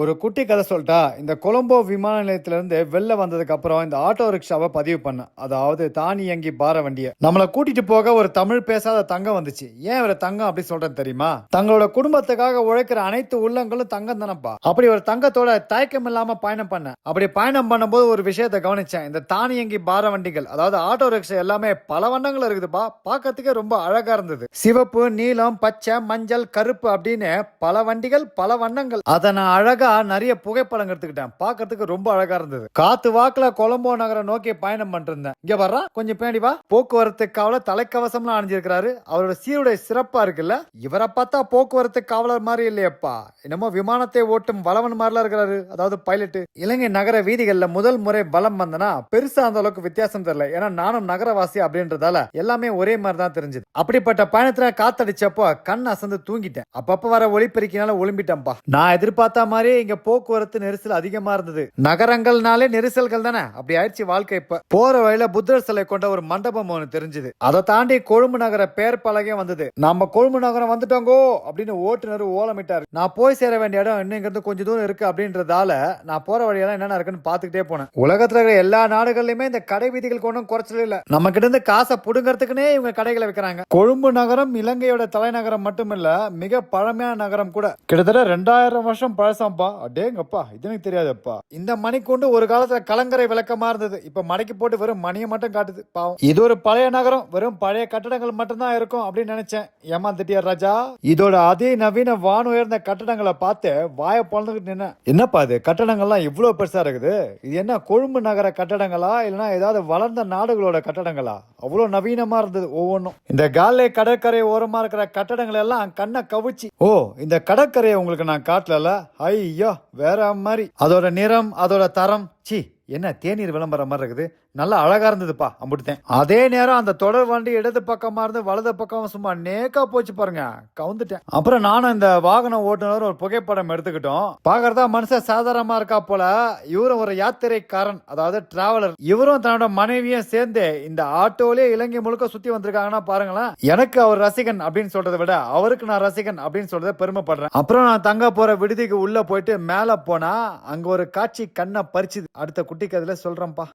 ஒரு குட்டி கதை சொல்லிட்டா இந்த கொலம்போ விமான நிலையத்திலேருந்து வெளில வந்ததுக்கு அப்புறம் இந்த ஆட்டோ ரிக்ஷாவை பதிவு பண்ண. அதாவது தானியங்கி பார வண்டியை. நம்மளை கூட்டிட்டு போக ஒரு தமிழ் பேசாத தங்கம் வந்துச்சு. ஏன் இவரை தங்கம் அப்படி சொல்றேன் தெரியுமா? தங்களோட குடும்பத்துக்காக உழைக்கிற அனைத்து உள்ளங்களும் தங்கம் தானப்பா. அப்படி ஒரு தங்கத்தோட தயக்கம் இல்லாம பயணம் பண்ண. அப்படி பயணம் பண்ணும்போது ஒரு விஷயத்தை கவனிச்சேன். இந்த தானியங்கி பார வண்டிகள் அதாவது ஆட்டோ ரிக்ஷா எல்லாமே பல வண்ணங்கள் இருக்குதுப்பா. பார்க்கறதுக்கே ரொம்ப அழகா இருந்தது. சிவப்பு நீலம் பச்சை மஞ்சள் கருப்பு அப்படின்னு பல வண்டிகள் பல வண்ணங்கள். அதை நான் அழகா நிறைய புகைப்படம் எடுத்துக்கிட்டேன். பார்க்கறதுக்கு ரொம்ப அழகா இருந்தது. காத்து வாக்குல கொலம்போ நகரை நோக்கி பயணம் பண்ணிருந்தேன். இங்க வர்றா? கொஞ்சம் பேடி வா. போக்குவரத்து காவலர் தலைக்கவசம்லாம் அணிஞ்சிருக்கிறாரு. அவரோட சீருடை சிறப்பா இருக்குல்ல? இவரை பார்த்தா போக்குவரத்து காவலர் மாதிரி இல்லையப்பா. என்னமோ விமானத்தை ஓட்டும் வளவன் மாதிரிலாம் இருக்கிறாரு. அதாவது பைலட் இலங்கை நகர வீதிகள்ல முதல் முறை பலம் வந்தனா பெருசா அந்த அளவுக்கு வித்தியாசம் தெரியல. ஏன்னா நானும் நகரவாசி அப்படின்றதால எல்லாமே ஒரே மாதிரி தான் தெரிஞ்சது. அப்படிப்பட்ட பயணத்துல காத்தடிச்சப்போ கண் அசந்து தூங்கிட்டேன். அப்பப்ப வர ஒளிப்பெருக்கினால ஒளிம்பிட்டேன்பா நான் எதிர்பார்த்த மாதிரி இங்க போக்குவரத்து நெரிசல் அதிகமா இருந்தது. நகரங்கள்னாலே நெரிசல்கள் தானே? அப்படி ஆயிடுச்சு வாழ்க்கை இப்ப. போற வழியில புத்தர் சிலை கொண்ட ஒரு மண்டபம் ஒன்று தெரிஞ்சது. அதை தாண்டி கொழும்பு நகர பேர் பலகையும் வந்தது. நம்ம கொழும்பு நகரம் வந்துட்டோங்கோ அப்படின்னு ஓட்டுநர் ஓலமிட்டார். நான் போய் சேர வேண்டிய இடம் இன்னும் இங்கிருந்து கொஞ்சம் தூரம் இருக்கு அப்படின்றதால நான் போற வழியெல்லாம் என்னென்ன இருக்குன்னு பாத்துக்கிட்டே போனேன். உலகத்துல இருக்கிற எல்லா நாடுகள்லயுமே இந்த கடை வீதிகள் ஒன்றும் குறைச்சல இல்ல. நம்ம கிட்ட இருந்து காசை புடுங்கறதுக்குனே இவங்க கடைகளை வைக்கிறாங்க. கொழும்பு நகரம் இலங்கையோட தலைநகரம் மட்டுமில்ல மிக பழமையான நகரம் கூட. கிட்டத்தட்ட ரெண்டாயிரம் வருஷம் பழசம் ஆமாப்பா அடேங்கப்பா இது எனக்கு தெரியாதுப்பா. இந்த மணிக்கூண்டு ஒரு காலத்துல கலங்கரை விளக்கமா இருந்தது. இப்ப மடக்கி போட்டு வெறும் மணியை மட்டும் காட்டுது பாவம். இது ஒரு பழைய நகரம் வெறும் பழைய கட்டடங்கள் மட்டும்தான் இருக்கும் அப்படின்னு நினைச்சேன். ஏமாந்துட்டியா ராஜா? இதோட அதே நவீன வான் உயர்ந்த கட்டடங்களை பார்த்து வாய பொழந்துக்கிட்டு நின்ன. என்னப்பா இது? கட்டடங்கள்லாம் இவ்வளவு பெருசா இருக்குது. இது என்ன கொழும்பு நகர கட்டடங்களா? இல்லைன்னா ஏதாவது வளர்ந்த நாடுகளோட கட்டடங்களா? அவ்வளோ நவீனமாக இருந்தது ஒவ்வொன்றும். இந்த காலே கடற்கரை ஓரமாக இருக்கிற கட்டடங்கள் எல்லாம் கண்ணை கவிச்சு. ஓ இந்த கடற்கரையை உங்களுக்கு நான் காட்டல ஐயோ வேற மாதிரி. அதோட நிறம் அதோட தரம். சி என்ன தேநீர் விளம்பரம் மாதிரி இருக்குது. நல்லா அழகா இருந்ததுப்பா அம்பிட்டுத்தேன். அதே நேரம் அந்த தொடர் வண்டி இடது பக்கமா இருந்து வலது பக்கம் சும்மா நேக்கா போச்சு பாருங்க. கவுந்துட்டேன். அப்புறம் நானும் இந்த வாகன ஓட்டுநர் ஒரு புகைப்படம் எடுத்துக்கிட்டோம். பாக்குறதா மனுஷன் சாதாரணமா இருக்கா போல இவரும் ஒரு யாத்திரைக்காரன் அதாவது டிராவலர் இவரும் தன்னோட மனைவியும் சேர்ந்து இந்த ஆட்டோலயே இலங்கை முழுக்க சுத்தி வந்திருக்காங்கன்னா பாருங்களேன். எனக்கு அவர் ரசிகன் அப்படின்னு சொல்றதை விட அவருக்கு நான் ரசிகன் அப்படின்னு சொல்றத பெருமைப்படுறேன். அப்புறம் நான் தங்க போற விடுதிக்கு உள்ள போயிட்டு மேல போனா அங்க ஒரு காட்சி கண்ணை பறிச்சுது. அடுத்த குட்டி கதையில சொல்றேன்ப்பா.